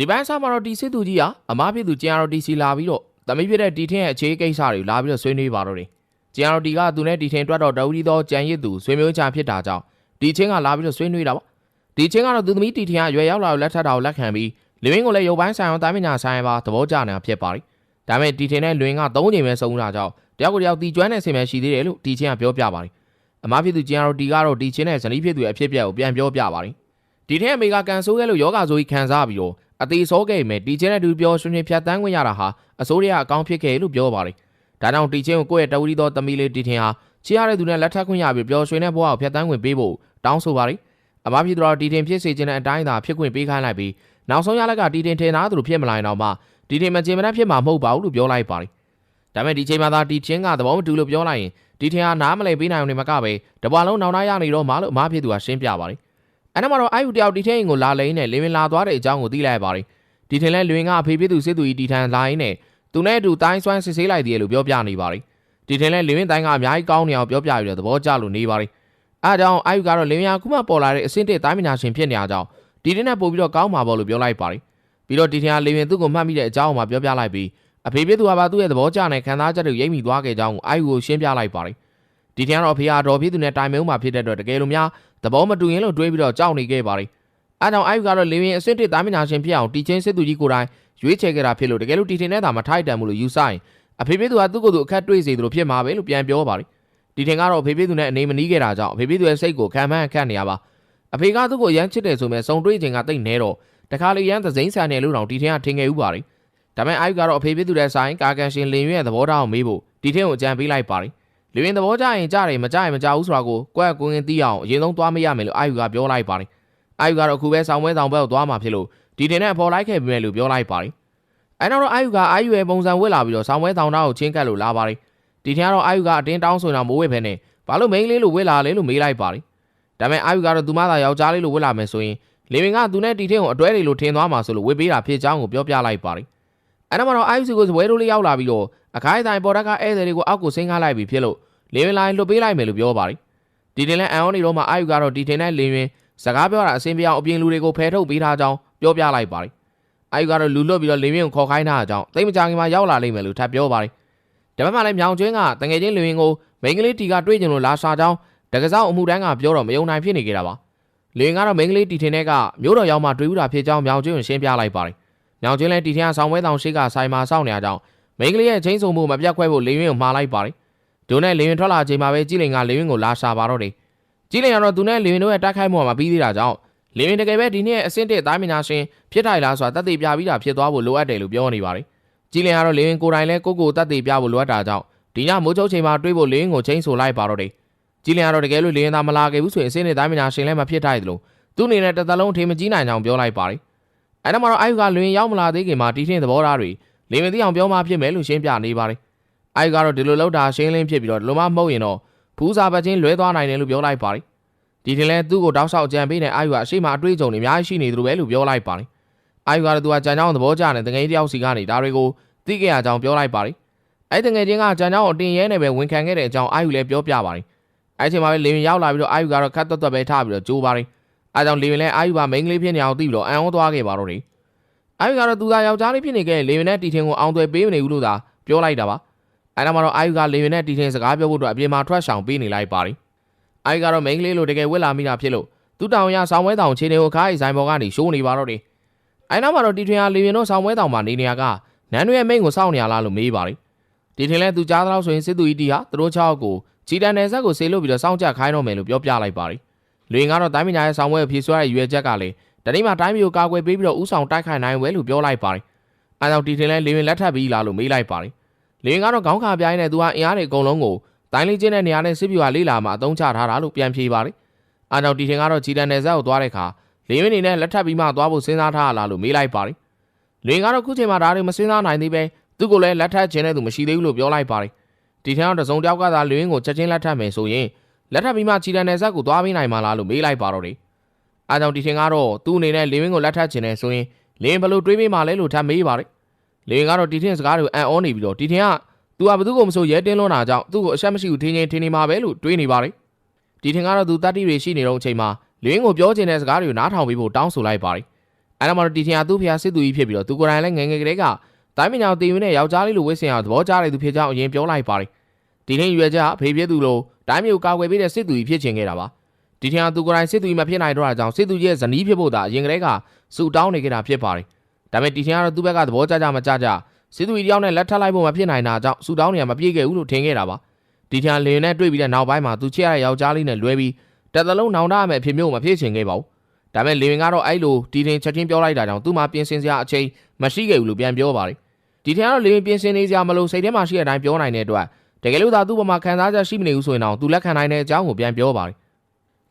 ဒီပိုင်းစားမှာတော့ဒီစစ်သူကြီးကအမားဖြစ်သူကျန်ရတီစီလာပြီးတော့တမိဖြစ်တဲ့တီထင်းရဲ့အခြေကိစ္စတွေလာပြီးတော့ဆွေးနွေးပါတော့တယ်။ကျန်ရတီကသူနဲ့တီထင်းတွတ်တော့တဝူဒီသောကြံရစ်သူဆွေမျိုးချဖြစ်တာကြောင့်ဒီချင်းကလာပြီးတော့ဆွေးနွေးတာပေါ့။ဒီချင်းကတော့သူသမီးတီထင်းကရွယ်ရောက်လာလို့လက်ထပ်တာကိုလက်ခံပြီးလူရင်းကိုလည်းရုပ်ပိုင်းဆိုင်အောင်တာမညာဆိုင်ပါသဘောကျနေတာဖြစ်ပါတယ်။ဒါပေမဲ့တီထင်းနဲ့လူရင်းက၃ချိန်ပဲဆုံးတာကြောင့်တယောက်ကိုတယောက်တီကျွမ်းတဲ့ဆင်ပဲရှိသေးတယ်လို့တီချင်းကပြောပြပါတယ်။အမားဖြစ်သူကျန်ရတီကတော့ဒီချင်းနဲ့ဇနီးဖြစ်သူရဲ့အဖြစ်အပျက်ကိုပြန်ပြောပြပါတယ်။ဒီထင်းအမေကကန်ဆိုးခဲ့လို့ယောဂါဆိုကြီးခံစားပြီးတော့ အသေးစောခဲ့မယ်တီချင်းနဲ့တူပြောရွှင်ရွှင်ဖြတ်တန်းခွင့်ရတာဟာအစိုးရအကောင်းဖြစ်ခဲ့လို့ပြောပါတယ်။ဒါကြောင့်တီချင်းကိုကိုယ့်ရဲ့တဝီသောတမီလေးတီထင်ဟာချီရတဲ့သူနဲ့လက်ထပ်ခွင့်ရပြီးပြောရွှင်တဲ့ဘဝကိုဖြတ်တန်းခွင့်ပေးဖို့တောင်းဆိုပါတယ်။အမဖြစ်တော့တီထင်ဖြစ်စေခြင်းတဲ့အတိုင်းသာဖြစ်ခွင့်ပေးခိုင်းလိုက်ပြီးနောက်ဆုံးရလက်ကတီထင်ထင်သားသူဖြစ်မလာရင်တော့မှတီထင်မကျင်မတတ်ဖြစ်မှာမဟုတ်ပါဘူးလို့ပြောလိုက်ပါတယ်။ဒါပေမဲ့ဒီချိန်မှာသာတီချင်းကသဘောမတူလို့ပြောလိုက်ရင်တီထင်ဟာနားမလည်ပေးနိုင်အောင်နေမကပဲတပွားလုံးနောင်နာရနေတော့မှလို့အမဖြစ်သူကရှင်းပြပါတယ်။ အဲ့ဒါမှတော့အာယူတယောက်တီထင်းကိုလာလိမ့်နဲ့လင်းဝင်လာသွားတဲ့အကြောင်းကိုသိလိုက်ပါတယ်။ဒီထင်လဲလွင်ကအဖေဖြစ်သူစစ်သူကြီးတီထန်လာရင်းနဲ့သူနဲ့အတူတိုင်းဆွမ်းစစ်ဆေးလိုက်သေးတယ်လို့ပြောပြနေပါတယ်။ဒီထင်လဲလင်းဝင်တိုင်းကအများကြီးကောင်းနေအောင်ပြောပြပြီးတော့သဘောကျလို့နေပါတယ်။အဲအကြောင်းအာယူကတော့လင်းဝင်ကခုမှပေါ်လာတဲ့အစင့်တဲ့တိုင်းပညာရှင်ဖြစ်နေကြအောင်ဒီတင်းနဲ့ပို့ပြီးတော့ကောင်းမှာပေါ့လို့ပြောလိုက်ပါတယ်။ပြီးတော့ဒီထင်ကလင်းဝင်သူ့ကိုမှတ်မိတဲ့အကြောင်းကိုမှပြောပြလိုက်ပြီးအဖေဖြစ်သူကပါသူ့ရဲ့သဘောကျတဲ့ခံစားချက်တွေရိပ်မိသွားခဲ့ကြောင်းကိုအာယူကိုရှင်းပြလိုက်ပါတယ်။ ဒီထင်ကတော့အဖေဟာတော်ဖြစ်သူနဲ့တိုင်မုံမှာဖြစ်တဲ့အတွက်တကယ်လို့များသဘောမတူရင်လို့တွေးပြီးတော့ကြောက်နေခဲ့ပါတယ်။အဲကြောင့်အာယူကတော့လေဝင်အစစ်တစ်သားမညာရှင်ဖြစ်အောင်တီချင်းစစ်သူကြီးကိုယ်တိုင်ရွေးချယ်ခဲ့တာဖြစ်လို့တကယ်လို့တီထင်နဲ့သာမထိုက်တန်ဘူးလို့ယူဆရင်အဖေဖေသူကသူ့ကိုယ်သူအခက်တွေ့စေသလိုဖြစ်မှာပဲလို့ပြန်ပြောပါတယ်။ဒီထင်ကတော့အဖေဖေသူနဲ့အနေမနီးခဲ့တာကြောင့်အဖေဖေသူရဲ့စိတ်ကိုခံမှန်းအခက်နေရပါ။အဖေကသူ့ကိုရမ်းချစ်တယ်ဆိုမဲ့စုံတွေးခြင်းကတိတ်နေတော့တခါလေရမ်းသစိမ့်ဆန်တယ်လို့တောင်တီထင်ကထင်ခဲ့ဥပါတယ်။ဒါပေမဲ့အာယူကတော့အဖေဖေသူတဲ့ဆိုင်ကာကန်ရှင်လင်ရွရဲ့သဘောထားကိုမေးဖို့တီထင်ကိုအကြံပေးလိုက်ပါတယ်။ လူရင်သဘောကျရင်ကြားတယ်မကြရင်မကြဘူးဆိုတာကိုကွက်ကွင်းသိအောင်အရင်ဆုံးသွားမရမယ်လို့အာယူကပြောလိုက်ပါတယ်။အာယူကတော့အခုပဲဆောင်းပွဲဆောင်ဘက်ကိုသွားမှာဖြစ်လို့ဒီတင်နဲ့ပေါ်လိုက်ခဲ့ပြီမယ်လို့ပြောလိုက်ပါတယ်။အဲနောက်တော့အာယူကအာယူရဲ့ပုံစံဝက်လာပြီးတော့ဆောင်းပွဲဆောင်သားကိုချင်းကပ်လို့လာပါတယ်။ဒီတင်ကတော့အာယူကအတင်းတောင်းဆိုနေတာမိုးဝဲဖဲနဲ့ဘာလို့မိန်းကလေးလိုဝက်လာလဲလို့မေးလိုက်ပါတယ်။ဒါပေမဲ့အာယူကတော့သူမသာယောက်ျားလေးလိုဝက်လာမယ်ဆိုရင်လေဝင်ကသူနဲ့တီထင်းကိုအတွဲလေးလိုထင်သွားမှာဆိုလို့ဝက်ပေးတာဖြစ်ကြောင်းကိုပြောပြလိုက်ပါတယ်။ အဲနောက်မှာတော့အာယူစီကိုဇပွဲတို့လေးရောက်လာပြီးတော့အခိုင်အတိုင်းပေါ်တက်ကဧည့်သည်တွေကိုအောက်ကိုဆင်းကားလိုက်ပြီးဖြစ်လို့လေဝင်လာရင်လွတ်ပေးလိုက်မယ်လို့ပြောပါတယ်။ဒီတင်လဲအန်အော်နီတော့မှအာယူကတော့ဒီတင်နဲ့လေဝင်စကားပြောတာအဆင်ပြေအောင်အပြင်လူတွေကိုဖယ်ထုတ်ပေးထားကြောင်းပြောပြလိုက်ပါတယ်။အာယူကတော့လူလွတ်ပြီးတော့လေဝင်ကိုခေါ်ခိုင်းထားကြောင်းတိတ်မကြခင်မှာရောက်လာလိမ့်မယ်လို့ထပ်ပြောပါတယ်။ဒါပေမဲ့လည်းမြောင်ကျွင်းကတငယ်ချင်းလေဝင်ကိုမိန်းကလေးတီကတွေ့ကြလို့လာရှာကြောင်းတကစားအမှုတန်းကပြောတော့မယုံနိုင်ဖြစ်နေကြတာပါ။လေဝင်ကတော့မိန်းကလေးတီထင်တဲ့ကမျိုးတော်ရောက်မှတွေ့ဦးတာဖြစ်ကြောင်းမြောင်ကျွင်းကိုရှင်းပြလိုက်ပါတယ်။ မြောင်ကျွင်းလည်းတီထင်ကဆောင်းဝဲတောင်ရှိကဆိုင်မှာစောင့်နေကြကြောင်းမိန်းကလေးရဲ့ချင်းစုံမှုမပြတ်ခွဲဖို့လေဝင်ကိုမှားလိုက်ပါတယ်။ဒုနဲ့လေဝင်ထွက်လာချိန်မှာပဲကြည်လင်ကလေဝင်ကိုလာရှာပါတော့တယ်။ကြည်လင်ကတော့သူနဲ့လေဝင်တို့ရဲ့တိုက်ခိုက်မှုမှာပြီးသေးတာကြောင့်လေဝင်တကယ်ပဲဒီနေ့အဆင့်တစ်သားမင်နာရှင်ဖြစ်ထိုင်လားဆိုတာတတ်သိပြပြီးတာဖြစ်သွားဖို့လိုအပ်တယ်လို့ပြောနေပါတယ်။ကြည်လင်ကတော့လေဝင်ကိုယ်တိုင်လဲကိုကိုတတ်သိပြဖို့လိုအပ်တာကြောင့်ဒီညမိုးချုပ်ချိန်မှာတွေးဖို့လေဝင်ကိုချင်းဆိုလိုက်ပါတော့တယ်။ကြည်လင်ကတော့တကယ်လို့လေဝင်သားမလာခဲ့ဘူးဆိုရင်အဆင့်တစ်သားမင်နာရှင်လည်းမဖြစ်ထိုက်သလိုသူ့အနေနဲ့တစ်သက်လုံးထေမကြီးနိုင်ကြောင်ပြောလိုက်ပါတယ်။ အဲဒါမှတော့အာယူကလွင်ရောက်မလာသေးခင်မှာတီထင်းသဘောထားတွေလေဝင်သိအောင်ပြောမှဖြစ်မယ်လို့ရှင်းပြနေပါတယ်။အာယူကတော့ဒီလိုလောက်တာရှင်းလင်းဖြစ်ပြီးတော့ဒီလိုမှမဟုတ်ရင်တော့ဖူးစာပတ်ချင်းလွဲသွားနိုင်တယ်လို့ပြောလိုက်ပါတယ်။ဒီတင်လဲသူ့ကိုတောက်လျှောက်ကြံပေးနေအာယူကအရှိမအတွေးကြုံနေအများကြီးရှိနေသလိုပဲလို့ပြောလိုက်ပါတယ်။အာယူကတော့သူကကြံကြောင်းသဘောကျတဲ့တငယ်တယောက်စီကနေဒါတွေကိုသိခဲ့ရကြောင်းပြောလိုက်ပါတယ်။အဲ့တငယ်ချင်းကကြံကြောင်းအတင်ရဲနေပဲဝန်ခံခဲ့တဲ့အကြောင်းအာယူလည်းပြောပြပါတယ်။အဲ့ချိန်မှာပဲလေဝင်ရောက်လာပြီးတော့အာယူကတော့ခတ်သွက်သွက်ပဲထားပြီးတော့ကြိုးပါတယ်။ အဲကြောင့်လေဝင်လည်းအာယူပါမိန်းကလေးဖြစ်နေအောင်သိပြီးတော့အံ့ဩသွားခဲ့ပါတော့တယ်။အာယူကတော့သူသာယောက်ျားလေးဖြစ်နေခဲ့လေဝင်နဲ့တီထင်ကိုအောင်သွဲပေးမနေဘူးလို့သာပြောလိုက်တာပါ။အဲနောက်မှာတော့အာယူကလေဝင်နဲ့တီထင်စကားပြောဖို့အတွက်အပြင်မှာထွက်ဆောင်ပေးနေလိုက်ပါတယ်။အာယူကတော့မိန်းကလေးလိုတကယ်ဝက်လာမိတာဖြစ်လို့သူတောင်ရဆောင်းဝဲတောင်ခြေနေကိုခါးအိဆိုင်ဘော်ကနေရှိုးနေပါတော့တယ်။အဲနောက်မှာတော့တီထင်ဟာလေဝင်တို့ဆောင်းဝဲတောင်မှာနေနေရကနန်းတွေရဲ့မိန်းကိုစောင့်နေရလားလို့မေးပါတယ်။ဒီထင်လဲသူကြားတော့ဆိုရင်စစ်သူကြီးတီဟာသူတို့ချောက်ကိုချီတန်နယ်ဆက်ကိုဆေးလို့ပြီးတော့စောင့်ကြခိုင်းတော့မယ်လို့ပြောပြလိုက်ပါတယ်။ လွင်ကတော့တိုင်းပညာရဲ့ဆောင်းဝဲအဖြစ်ဆွဲတဲ့ရွယ်ချက်ကလည်းတနေ့မှတိုင်းမျိုးကာကွယ်ပေးပြီးတော့ဥဆောင်တိုက်ခိုင်နိုင်ဝဲလို့ပြောလိုက်ပါတယ်။အဲကြောင့်တီထင်လဲလေဝင်လက်ထပ်ပြီးလာလို့မေးလိုက်ပါတယ်။လေဝင်ကတော့ခေါင်းခါပြိုင်းနဲ့သူကအင်အားတွေအကုန်လုံးကိုတိုင်းလေးချင်းတဲ့နေရာနဲ့စစ်ပြူဟာလေးလာမှအသုံးချထားတာလို့ပြန်ဖြေပါတယ်။အဲကြောင့်တီထင်ကတော့ချီတန်နယ်ဆက်ကိုသွားတဲ့အခါလေဝင်နေနဲ့လက်ထပ်ပြီးမှသွားဖို့စဉ်းစားထားရလားလို့မေးလိုက်ပါတယ်။လွင်ကတော့ခုချိန်မှာဒါတွေမစင်းစားနိုင်သေးပဲသူ့ကိုလည်းလက်ထပ်ခြင်းတဲ့သူမရှိသေးဘူးလို့ပြောလိုက်ပါတယ်ဒီထက်တော့တစုံတစ်ယောက်ကသာလွင်ကိုချက်ချင်းလက်ထပ်မယ်ဆိုရင် လက်ထပ်ပြီးမှချီတန်နယ်ဆက်ကိုသွားပေးနိုင်မှာလားလို့မေးလိုက်ပါတော့တယ်အားကြောင့်ဒီထင်ကတော့သူ့အနေနဲ့လင်းဝင်းကိုလက်ထပ်ခြင်းနဲ့ဆိုရင်လင်းဘယ်လိုတွေးပေးမှလဲလို့ထပ်မေးပါတယ်လင်းကတော့ဒီထင်စကားတွေကိုအံ့ဩနေပြီးတော့ဒီထင်ကသူကဘသူ့ကိုမဆိုရဲတင်းလွန်းတာကြောင့်သူ့ကိုအဆက်မရှိဘူးထင်းချင်းထင်းနေမှာပဲလို့တွေးနေပါတယ်ဒီထင်ကတော့သူတတိတွေရှိနေတော့အချိန်မှာလင်းကိုပြောချင်တဲ့စကားတွေကိုနားထောင်ပြီးဖို့တောင်းဆိုလိုက်ပါတယ်အဲ့ဒါမှတော့ဒီထင်ကသူ့ဖျားစစ်သူကြီးဖြစ်ပြီးတော့သူကိုယ်တိုင်လည်းငယ်ငယ်ကလေးကတိုင်းမညာတီဝင်းနဲ့ယောက်ျားလေးလိုဝိစင်အောင်သဘောကျတဲ့သူဖြစ်ကြောင်းအရင်ပြောလိုက်ပါတယ် ဒီထင်ရွယ်ချက်ဖေးပြသူလိုတိုင်းမျိုးကာကွယ်ပေးတဲ့စစ်သူကြီးဖြစ်ချင်ခဲ့တာပါဒီထင်ကသူကိုယ်တိုင်စစ်သူကြီးမဖြစ်နိုင်တော့တာကြောင့်စစ်သူကြီးရဲ့ဇနီးဖြစ်ဖို့သာအရင်ကလေးကစူတောင်းနေကြတာဖြစ်ပါတယ်ဒါပေမဲ့ဒီထင်ကတော့သူ့ဘက်ကသဘောကျကြမကြကြစစ်သူကြီးတယောက်နဲ့လက်ထပ်လိုက်ဖို့မဖြစ်နိုင်တာကြောင့်စူတောင်းနေရမပြေခဲ့ဘူးလို့ထင်ခဲ့တာပါဒီထင်လင်းနဲ့တွေ့ပြီးတဲ့နောက်ပိုင်းမှာသူချစ်ရတဲ့ယောက်ျားလေးနဲ့လွဲပြီးတက်သလုံးနောင်တရမယ်အဖြစ်မျိုးမဖြစ်ချင်ခဲ့ပါဘူးဒါပေမဲ့လင်းကတော့အဲ့လိုဒီထင်ချက်ချင်းပြောလိုက်တာကြောင့်သူ့မှာပြင်ဆင်စရာအချိန်မရှိခဲ့ဘူးလို့ပြန်ပြောပါတယ်ဒီထင်ကတော့လင်းပြင်ဆင်နေစရာမလိုစိတ်ထဲမှာရှိတဲ့အတိုင်းပြောနိုင်တဲ့အတွက် တကယ်လို့သာသူ့ဘမှာခံစားချက်ရှိမနေဘူးဆိုရင်တော့သူလက်ခံနိုင်တဲ့အကြောင်းကိုပြန်ပြောပါတယ်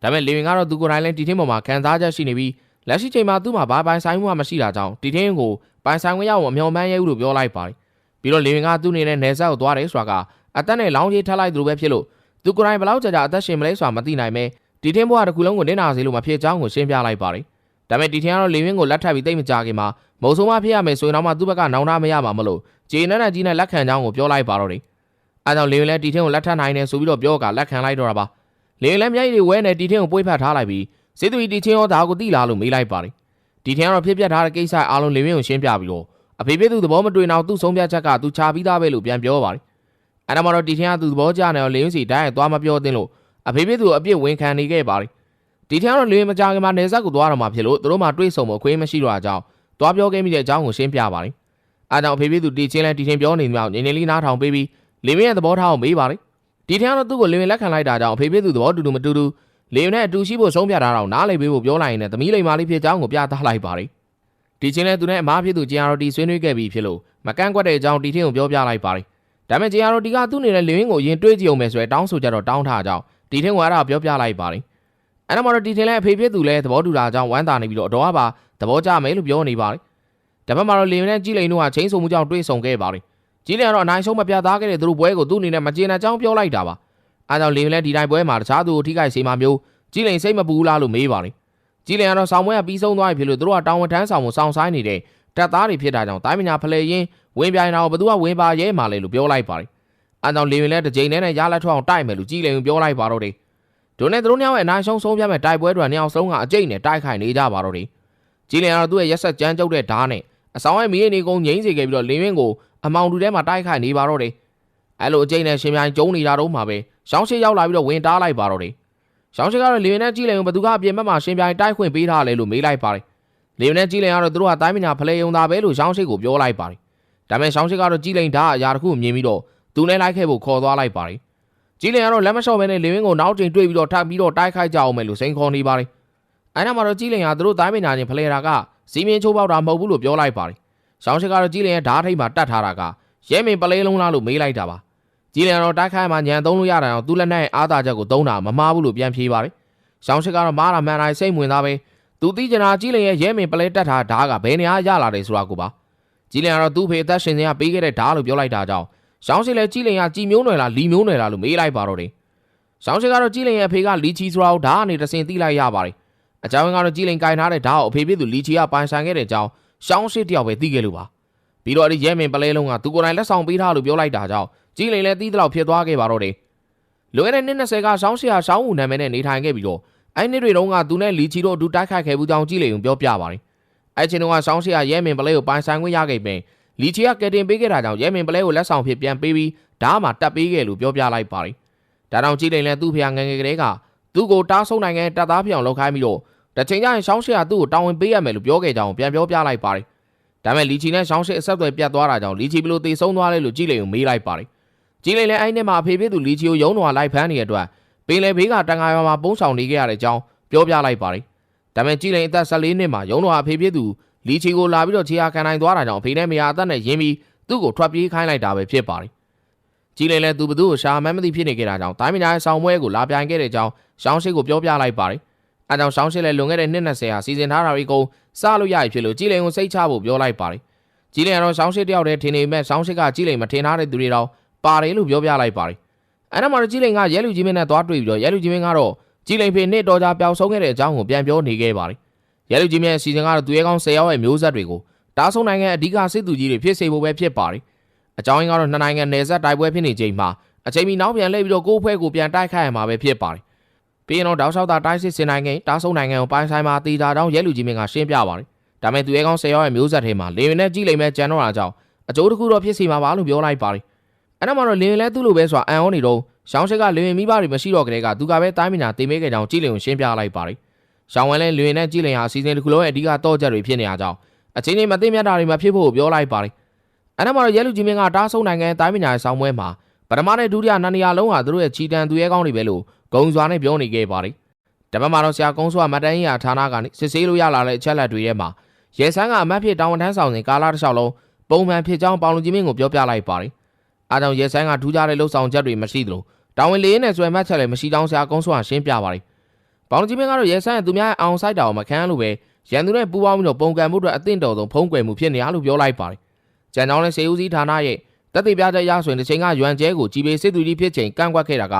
ဒါပေမဲ့လင်းကတော့သူကိုယ်တိုင်လည်းဒီထင်ပေါ်မှာခံစားချက်ရှိနေပြီးလက်ရှိချိန်မှာသူ့မှာဘာပိုင်ဆိုင်မှုမှမရှိတာကြောင့်ဒီထင်းကိုပိုင်ဆိုင်ခွင့်ရအောင်အမျှော်မှန်းရဲဘူးလို့ပြောလိုက်ပါတယ်။ပြီးတော့လေဝင်ကသူ့အနေနဲ့နေဆက်ကိုသွားတယ်ဆိုတာကအသက်နဲ့လောင်းကြီးထပ်လိုက်သလိုပဲဖြစ်လို့သူကိုယ်တိုင်ဘလောက်ကြာကြာအသက်ရှင်မလဲဆိုတာမသိနိုင်ပဲဒီထင်းဘွားတစ်ခုလုံးကိုနင်းနာစေလို့မဖြစ်ကြောင်းကိုရှင်းပြလိုက်ပါတယ်။ဒါပေမဲ့ဒီထင်းကတော့လေဝင်ကိုလက်ထပ်ပြီးတိတ်မကြခင်မှာမုံဆုံးမဖြစ်ရမယ်ဆိုရင်တော့မှသူ့ဘက်ကနောင်တမရမှာမလို့ဂျေနန်းနဲ့ကြီးနဲ့လက်ခံကြောင်းကိုပြောလိုက်ပါတော့တယ်။ အဲကြောင့်လေဝင်လည်းဒီထင်းကိုလက်ထပ်နိုင်တယ်ဆိုပြီးတော့ပြောကလက်ခံလိုက်တော့တာပါ။လေဝင်လည်းမျက်ရည်တွေဝဲနေဒီထင်းကိုပွေးဖတ်ထားလိုက်ပြီးစေသူကြီးဒီချင်းရောဒါကိုတိလာလို့မေးလိုက်ပါတယ်။ဒီထင်းကတော့ဖြစ်ပျက်ထားတဲ့ကိစ္စအားလုံးလေဝင်ကိုရှင်းပြပြီးတော့အဖေဖေသူသဘောမတွေ့အောင်သူ့ဆုံးဖြတ်ချက်ကသူချပြီးသားပဲလို့ပြန်ပြောပါတယ်။အဲ့ဒါမှတော့ဒီထင်းကသူသဘောကျနေတော့လင်းစီတိုင်းရဲ့သွားမပြောသင်းလို့အဖေဖေသူအပြစ်ဝင်ခံနေခဲ့ပါတယ်။ဒီထင်းကတော့လင်းမကြခင်မှာနေဆက်ကိုသွားတော့မှဖြစ်လို့သူတို့မှတွေးဆုံမခွေးမရှိတော့အကြောင်းသွားပြောခဲ့မိတဲ့အကြောင်းကိုရှင်းပြပါတယ်။အားကြောင့်အဖေဖေသူတီချင်းလဲတီချင်းပြောနေမြောက်ငင်းငင်းလေးနားထောင်ပေးပြီး လင်းမရဲ့သဘောထားကိုမေးပါတယ်။ဒီထင်းကတော့သူ့ကိုလင်းလက်ခံလိုက်တာကြောင့်အဖေဖေသူသဘောတူတူမတူတူလေနဲ့အတူရှိဖို့ဆုံးဖြတ်ထားတော့နားလေပေးဖို့ပြောလိုက်ရင်လည်းသမီးလိမ္မာလေးဖြစ်ကြောင်းကိုပြသလိုက်ပါတယ်။ဒီချင်းလဲသူနဲ့အမားဖြစ်သူ JRD ဆွေးနွေးခဲ့ပြီးဖြစ်လို့မကန့်ကွက်တဲ့အကြောင်းတီထင်းကိုပြောပြလိုက်ပါတယ်။ဒါပေမဲ့ JRD ကသူ့နေတဲ့လေဝင်းကိုရင်တွေးကြည့်အောင်မယ်ဆိုရဲတောင်းဆိုကြတော့တောင်းထားကြအောင်တီထင်းကအဲ့ဒါပြောပြလိုက်ပါတယ်။အဲ့ဒါမှတော့တီထင်းလဲအဖေဖြစ်သူလဲသဘောတူတာကြောင့်ဝမ်းသာနေပြီးတော့အတော်ကပါသဘောကျမယ်လို့ပြောနေပါတယ်။ဒါပေမဲ့မှတော့လေဝင်းနဲ့ကြည်လိန်တို့ကချင်းဆုံမှုကြောင့်တွေးဆုံခဲ့ပါတယ်။ ကြည်လိန်ကတော့အနိုင်ဆုံးမပြသားခဲ့တဲ့သူတို့ပွဲကိုသူ့အနေနဲ့မကျေနပ်ကြောင်းပြောလိုက်တာပါ။အားကြောင့်လေဝင်းလဲဒီတိုင်းပွဲမှာတခြားသူကိုထိခိုက်စေမှာမျိုးကြည်လိန်စိတ်မပူလားလို့မေးပါတယ်။ကြည်လိန်ကတော့ဆောင်းပွဲကပြီးဆုံးသွားပြီဖြစ်လို့သူတို့ကတောင်ဝန်ထမ်းဆောင်ကိုစောင့်ဆိုင်နေတဲ့တပ်သားတွေဖြစ်တာကြောင့်တိုင်းမညာဖလဲရင်ဝင်ပြိုင်တာကိုဘသူကဝင်ပါရဲမှာလဲလို့ပြောလိုက်ပါတယ်။အဲကြောင့်လေဝင်လဲတစ်ကြိမ်နဲ့ရလက်ထွက်အောင်တိုက်မယ်လို့ကြည်လိန်ပြောလိုက်ပါတော့တယ်။ဒိုနဲ့သူတို့နှစ်ယောက်ရဲ့အနိုင်ရှုံးဆုံးပြမဲ့တိုက်ပွဲတွေနှစ်ယောက်ဆုံးကအကျိတ်နဲ့တိုက်ခိုင်နေကြပါတော့တယ်။ကြည်လိန်ကတော့သူ့ရဲ့ရက်ဆက်ကြမ်းကြုတ်တဲ့ဓားနဲ့အဆောင်ရဲ့မီးနေကုန်းငိမ့်စေခဲ့ပြီးတော့လင်းဝင်းကို အမောင်တူထဲမှာတိုက်ခိုက်နေပါတော့တယ်။အဲလိုအကျိတ်နဲ့ရှင်မြိုင်ကျုံနေတာတော့မှပဲရှောင်းရှိရောက်လာပြီးတော့ဝင်တားလိုက်ပါတော့တယ်။ရှောင်းရှိကတော့လေဝင်နဲ့ကြည်လိန်ကိုဘသူကအပြင်ဘက်မှာရှင်ပြိုင်တိုက်ခွင့်ပေးထားလဲလို့မေးလိုက်ပါတယ်လေယွန်နဲ့ကြီးလိန်ကတော့သူတို့ကတိုင်းပညာဖလဲယုံသားပဲလို့ရှောင်းရှိကိုပြောလိုက်ပါတယ်။ဒါပေမဲ့ရှောင်းရှိကတော့ကြီးလိန်ဓာတ်အရာတစ်ခုမြင်ပြီးတော့သူနဲ့လိုက်ခဲ့ဖို့ခေါ်သွားလိုက်ပါတယ်။ကြီးလိန်ကတော့လက်မလျှော့ဘဲနဲ့လေဝင်းကိုနောက်ချိန်တွေ့ပြီးတော့ထပ်ပြီးတော့တိုက်ခိုက်ကြအောင်မယ်လို့စိန်ခေါ်နေပါတယ်။အဲနောက်မှာတော့ကြီးလိန်ကသူတို့တိုင်းပညာချင်းဖလဲတာကစီမင်းချိုးပေါက်တာမဟုတ်ဘူးလို့ပြောလိုက်ပါတယ်။ ရှောင်းရှိကတော့ကြီးလိန်ရဲ့ဓာတ်ထိပ်မှာတတ်ထားတာကရဲမင်ပလဲလုံးလားလို့မေးလိုက်တာပါ။ကြီးလိန်ကတော့တိုက်ခိုက်မှညံသုံးလို့ရတာအောင်သူ့လက်နဲ့အားသာချက်ကိုသုံးတာမမားဘူးလို့ပြန်ဖြေပါတယ်။ရှောင်းရှိကတော့မားတာမှန်တိုင်းစိတ်ဝင်သားပဲသူသိကျင်တာကြီးလင်ရဲ့ရဲမင်ပလဲတက်ထားဓားကဘယ်နေရာရလာတယ်ဆိုတာကိုပါကြီးလင်ကတော့သူ့ဖေအသက်ရှင်စရာပေးခဲ့တဲ့ဓားလို့ပြောလိုက်တာကြောင့်ရှောင်းရှိလဲကြီးလင်ကကြည်မျိုးနွယ်လားလီမျိုးနွယ်လားလို့မေးလိုက်ပါတော့တယ်ရှောင်းရှိကတော့ကြီးလင်ရဲ့အဖေကလီချီဆိုတာကိုဓားကနေတစင်သိလိုက်ရပါတယ်အကြောင်းကတော့ကြီးလင်ကင်ထားတဲ့ဓားကိုအဖေပြသူလီချီကပိုင်ဆိုင်ခဲ့တဲ့အကြောင်း ရှောင်းရှိတယောက်ပဲသိခဲ့လို့ပါပြီးတော့ဒီရဲမင်ပလဲလုံးကသူကိုယ်တိုင်လက်ဆောင်ပေးထားလို့ပြောလိုက်တာကြောင့်ကြီးလင်လည်းသိသလောက်ဖြစ်သွားခဲ့ပါတော့တယ်လွယ်တဲ့နှစ်20ကရှောင်းရှိဟာရှောင်းဦးနာမည်နဲ့နေထိုင်ခဲ့ပြီးတော့အဲ့နေ့တွေတုန်းကသူနဲ့လီချီတို့အတူတိုက်ခိုက်ခဲ့ဘူးကြောင်းကြည့်လေုံပြောပြပါတယ်။အဲ့ချိန်တုန်းကဆောင်းရှေ့ကရဲမင်ပလဲကိုပိုင်ဆိုင်ခွင့်ရခဲ့ပင်လီချီကကယ်တင်ပေးခဲ့တာကြောင့်ရဲမင်ပလဲကိုလက်ဆောင်ဖြစ်ပြန်ပေးပြီးဓားမှာတက်ပေးခဲ့လို့ပြောပြလိုက်ပါတယ်။ဒါတောင်ကြည့်လိမ့်လဲသူ့ဖေငငယ်ငယ်ကလေးကသူ့ကိုတားဆုံနိုင်တဲ့တပ်သားပြောင်လောက်ခိုင်းပြီးတော့ တချိန်ကျရင်ရှောင်းရှေ့ကသူ့ကိုတောင်းဝင်ပေးရမယ်လို့ပြောခဲ့ကြအောင်ပြန်ပြောပြလိုက်ပါတယ်။ဒါပေမဲ့လီချီနဲ့ရှောင်းရှေ့အဆက်အသွယ်ပြတ်သွားတာကြောင့်လီချီဘလို့တေဆုံးသွားလဲလို့ကြည့်လိမ့်ကိုမေးလိုက်ပါတယ်။ကြည့်လိမ့်လဲအဲ့ဒီမှာအဖေဖေသူလီချီကိုယုံတော်လိုက်ဖမ်းနေတဲ့အတွက်ပင်လေဘေးကတန်ခါရွာမှာပုံးဆောင်နေခဲ့ရတဲ့အကြောင်းပြောပြလိုက်ပါတယ်။ဒါပေမဲ့ကြည်လိန်အသက်14နှစ်မှာရုံးတော်အဖေပြည့်သူလီချီကိုလာပြီးတော့ခြေအားခံနိုင်သွားတာကြောင့်အဖေနဲ့မယားအသက်နဲ့ရင်းပြီးသူ့ကိုထွက်ပြေးခိုင်းလိုက်တာပဲဖြစ်ပါတယ်။ကြည်လိန်လည်းသူဘသူ့ကိုရှာမှန်းမသိဖြစ်နေခဲ့တာကြောင့်တိုင်းမညာရဲ့ဆောင်ပွဲကိုလာပြိုင်ခဲ့တဲ့အကြောင်းရှောင်းရှိကိုပြောပြလိုက်ပါတယ်။ အဲကြောင့်ရှောင်းရှိလည်းလွန်ခဲ့တဲ့နှစ်20ဟာစီစဉ်ထားတာတွေကုန်စလို့ရပြီဖြစ်လို့ကြည်လိန်ကိုစိတ်ချဖို့ပြောလိုက်ပါတယ်ကြီးလင်ကတော့ဆောင်းရှိတယောက်တည်းထင်နေမဲ့ဆောင်းရှိကကြီးလင်မထင်ထားတဲ့သူတွေတော့ပါတယ်လို့ပြောပြလိုက်ပါတယ်အဲ့ဒါမှတော့ကြီးလင်ကရဲလူကြီးမင်းနဲ့သွားတွေ့ပြီးတော့ရဲလူကြီးမင်းကတော့ကြီးလင်ဖေနှစ်တော်ကြာပျောက်ဆုံးခဲ့တဲ့အကြောင်းကိုပြန်ပြောနေခဲ့ပါတယ်ရဲလူကြီးမင်းအစီအစဉ်ကတော့သူရဲကောင်း၁၀ယောက်ရဲ့မျိုးဆက်တွေကိုတားဆုံးနိုင်ငံအဓိကစစ်သူကြီးတွေဖြစ်စေဖို့ပဲဖြစ်ပါတယ်အကြောင်းရင်းကတော့နှစ်နိုင်ငံနယ်စပ်တိုက်ပွဲဖြစ်နေချိန်မှာအချိန်မီနောက်ပြန်လှည့်ပြီးတော့ကိုယ့်အဖွဲ့ကိုပြန်တိုက်ခိုက်ရမှာပဲဖြစ်ပါတယ် ပြီးရင်တော့တောက်လျှောက်တာတိုင်းစစ်စင်နိုင်ငံတားဆုံးနိုင်ငံကိုပိုင်းဆိုင်မှာတီတာတောင်းရဲလူကြီးမင်းကရှင်းပြပါတယ်ဒါမဲ့သူရဲကောင်း၁၀ယောက်ရဲ့မျိုးဆက်ထဲမှာလေရင်နဲ့ကြီးလိမ်မဲ့ကြံတော့တာကြောင့်အကျိုးတစ်ခုတော့ဖြစ်စီမှာပါလို့ပြောလိုက်ပါတယ်အဲ့ဒါမှတော့လေရင်လဲသူ့လိုပဲဆိုတာအန်အောနေတော့ရှောင်းချက်ကလေရင်မိဘတွေမရှိတော့ကြတဲ့ကသူကပဲတိုင်းမညာတင်မေးခဲ့ကြောင်းကြီးလိမ်ကိုရှင်းပြလိုက်ပါတယ်ရှောင်းဝဲလဲလေရင်နဲ့ကြီးလိမ်ဟာအစီအစဉ်တစ်ခုလုံးရဲ့အဓိကတော့ချက်တွေဖြစ်နေရကြောင်းအချင်းချင်းမသိမြတ်တာတွေမဖြစ်ဖို့ပြောလိုက်ပါတယ်အဲ့ဒါမှတော့ရဲလူကြီးမင်းကတားဆုံးနိုင်ငံတိုင်းမညာရဲ့ဆောင်းပွဲမှာပထမနဲ့ဒုတိယနာနေရာလုံးဟာသူတို့ရဲ့ချီတန်သူရဲကောင်းတွေပဲလို့ ဂုံစွာနဲ့ပြောနေခဲ့ပါတယ်တပတ်မှာတော့ဆရာကုန်းစွာမတန်းကြီးရာဌာနကနေစစ်ဆေးလို့ရလာတဲ့အချက်လက်တွေထဲမှာရဲဆန်းကအမတ်ဖြစ်တောင်းဝန်ထမ်းဆောင်စဉ်ကာလာတစ်လျှောက်လုံးပုံမှန်ဖြစ်ကြောင်းပေါင်လူကြီးမင်းကိုပြောပြလိုက်ပါတယ်အားကြောင့်ရဲဆန်းကထူးခြားတဲ့လှုပ်ဆောင်ချက်တွေမရှိသလိုတောင်းဝန်လေးနဲ့ဆွဲမှတ်ချက်လည်းမရှိကြောင်းဆရာကုန်းစွာရှင်းပြပါတယ်ပေါင်လူကြီးမင်းကတော့ရဲဆန်းရဲ့သူများအောင်ဆိုင်တာကိုမခံလို့ပဲရန်သူနဲ့ပူးပေါင်းပြီးတော့ပုံကံမှုအတွက်အသင့်တော်ဆုံးဖုံးကွယ်မှုဖြစ်နေရလို့ပြောလိုက်ပါတယ်ကြံကြောင်းနဲ့စေဦးစီးဌာနရဲ့တက်တိပြချက်ရဆိုရင်တစ်ချိန်ကရွမ်ကျဲကိုကြီးပေစစ်သူကြီးဖြစ်ချိန်ကန့်ကွက်ခဲ့တာက